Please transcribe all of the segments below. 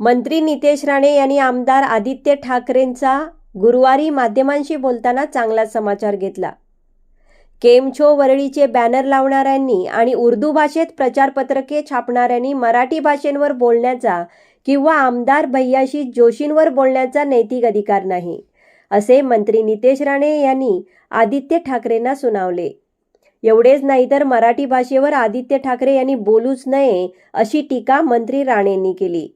मंत्री नितेश राणे यांनी आमदार आदित्य ठाकरेंचा गुरुवारी माध्यमांशी बोलताना चांगला समाचार घेतला. केमछो वरळीचे बॅनर लावणाऱ्यांनी आणि उर्दू भाषेत प्रचारपत्रके छापणाऱ्यांनी मराठी भाषेंवर बोलण्याचा किंवा आमदार भैयाशी जोशींवर बोलण्याचा नैतिक अधिकार नाही असे मंत्री नितेश राणे यांनी आदित्य ठाकरेंना सुनावले. एवढेच नाही तर मराठी भाषेवर आदित्य ठाकरे यांनी बोलूच नये अशी टीका मंत्री राणेंनी केली.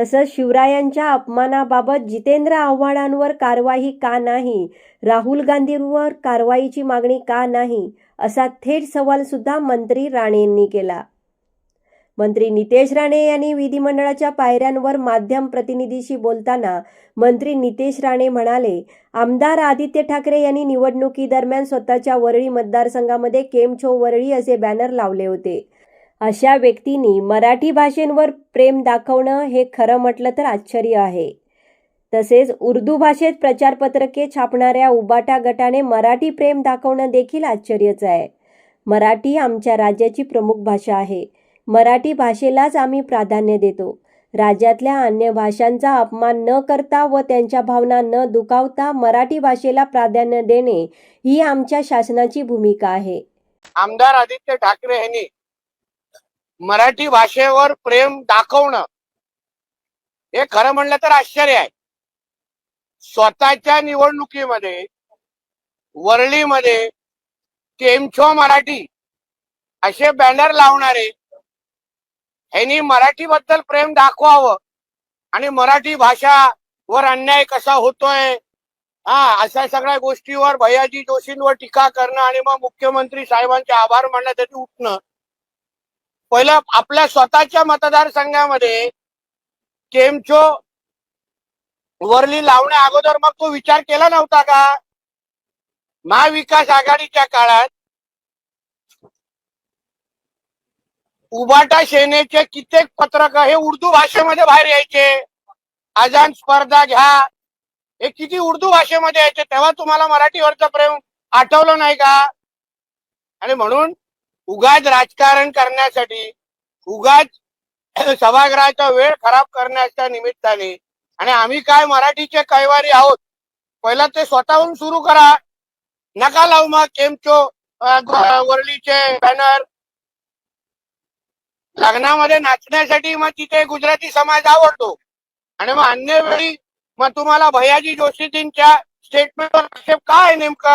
तसंच शिवरायांच्या अपमानाबाबत जितेंद्र आव्हाडांवर कारवाई का नाही? राहुल गांधींवर कारवाईची मागणी का नाही? असा थेट सवाल सुद्धा मंत्री राणेंनी केला. मंत्री नितेश राणे यांनी विधिमंडळाच्या पायऱ्यांवर माध्यम प्रतिनिधीशी बोलताना मंत्री नितेश राणे म्हणाले आमदार आदित्य ठाकरे यांनी निवडणुकीदरम्यान स्वतःच्या वरळी मतदारसंघामध्ये केमछो वरळी असे बॅनर लावले होते. अशा व्यक्तींनी मराठी भाषेंवर प्रेम दाखवणं हे खरं म्हटलं तर आश्चर्य आहे. तसेच उर्दू भाषेत प्रचारपत्रके छापणाऱ्या उबाटा गटाने मराठी प्रेम दाखवणं देखील आश्चर्यच आहे. मराठी आमच्या राज्याची प्रमुख भाषा आहे. मराठी भाषेलाच आम्ही प्राधान्य देतो. राज्यातल्या अन्य भाषांचा अपमान न करता व त्यांच्या भावना न दुखावता मराठी भाषेला प्राधान्य देणे ही आमच्या शासनाची भूमिका आहे. आमदार आदित्य ठाकरे यांनी मराठी भाषेवर प्रेम दाखवणं हे खरं म्हणलं तर आश्चर्य आहे. स्वतःच्या निवडणुकीमध्ये वरळीमध्ये केमछो मराठी असे बॅनर लावणारे ह्यांनी मराठीबद्दल प्रेम दाखवावं आणि मराठी भाषा वर अन्याय कसा होतोय हा अशा सगळ्या गोष्टीवर भैयाजी जोशींवर टीका करणं आणि मग मुख्यमंत्री साहेबांचे आभार मानण्यासाठी उठणं पहिलं आपल्या स्वतःच्या मतदारसंघामध्ये केमचो वरली लावण्या अगोदर मग तो विचार केला नव्हता का? महाविकास आघाडीच्या काळात उबाटा सेनेचे कित्येक पत्रक हे उर्दू भाषेमध्ये बाहेर यायचे. अजान स्पर्धा घ्या. हे किती उर्दू भाषेमध्ये यायचे तेव्हा तुम्हाला मराठीवरचं प्रेम आठवलं नाही का? आणि म्हणून उगाच राजकारण करण्यासाठी उगाच सभागृहाचा वेळ खराब करण्याच्या निमित्ताने. आणि आम्ही काय मराठीचे कैवारी आहोत पहिला ते स्वतःहून सुरू करा. नका लावू मग केमचो वर्लीचे बॅनर लग्नामध्ये नाचण्यासाठी मग तिथे गुजराती समाज आवडतो. आणि मग अन्य वेळी मग तुम्हाला भैयाजी जोशीजींच्या स्टेटमेंटवर आक्षेप काय आहे नेमका?